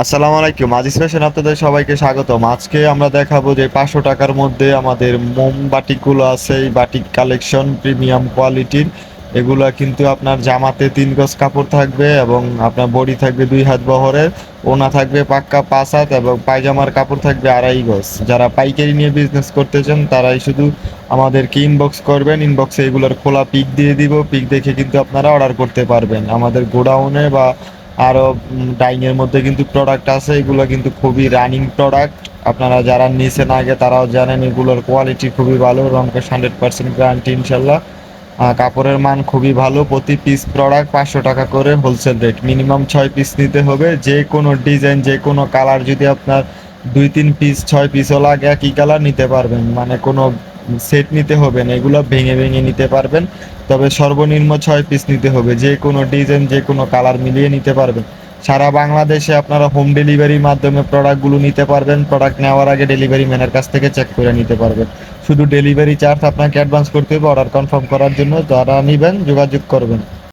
আসসালামু আলাইকুম। আজিজ ফ্যাশন আপনাদের সবাইকে স্বাগতম। আজকে আমরা দেখাবো যে পাঁচশো টাকার মধ্যে আমাদের মোম বাটিকগুলো আছে, এই বাটিক কালেকশন প্রিমিয়াম কোয়ালিটির এগুলো কিন্তু আপনার জামাতে তিন গজ কাপড় থাকবে এবং আপনার বডি থাকবে দুই হাত বহরের, ওনা থাকবে পাক্কা পাঁচ হাত এবং পায়জামার কাপড় থাকবে আড়াই গজ। যারা পাইকারি নিয়ে বিজনেস করতে চান, তারাই শুধু আমাদেরকে ইনবক্স করবেন। ইনবক্সে এগুলোর খোলা পিক দিয়ে দিব। পিক দেখে কিন্তু আপনারা অর্ডার করতে পারবেন। আমাদের গোডাউনে বা আরও ডাইংয়ের মধ্যে কিন্তু প্রোডাক্ট আছে, এগুলো কিন্তু খুবই রানিং প্রোডাক্ট আপনারা যারা নিছেন আগে, তারাও জানেন এগুলোর কোয়ালিটি খুবই ভালো, রংকেশ হান্ড্রেড পার্সেন্ট গ্যারান্টি ইনশাল্লাহ। কাপড়ের মান খুবই ভালো, প্রতি পিস প্রোডাক্ট পাঁচশো টাকা করে হোলসেল রেট মিনিমাম ছয় পিস নিতে হবে, যে কোনো ডিজাইন যে কোনো কালার যদি আপনার দুই, তিন পিস ছয় পিসও লাগে, একই কালার নিতে পারবেন। মানে কোনো সেট নিতে হবে না, এগুলো ভেঙে ভেঙে নিতে পারবেন। তবে সর্বনিম্ন ছয় পিস নিতে হবে, যে কোনো ডিজাইন যে কোনো কালার মিলিয়ে নিতে পারবেন। সারা বাংলাদেশে আপনারা হোম ডেলিভারির মাধ্যমে প্রোডাক্টগুলো নিতে পারবেন প্রোডাক্ট নেওয়ার আগে ডেলিভারি ম্যানের কাছ থেকে চেক করে নিতে পারবেন। শুধু ডেলিভারি চার্জ আপনাকে অ্যাডভান্স করতে হবে অর্ডার কনফার্ম করার জন্য যারা নেবেন যোগাযোগ করবেন।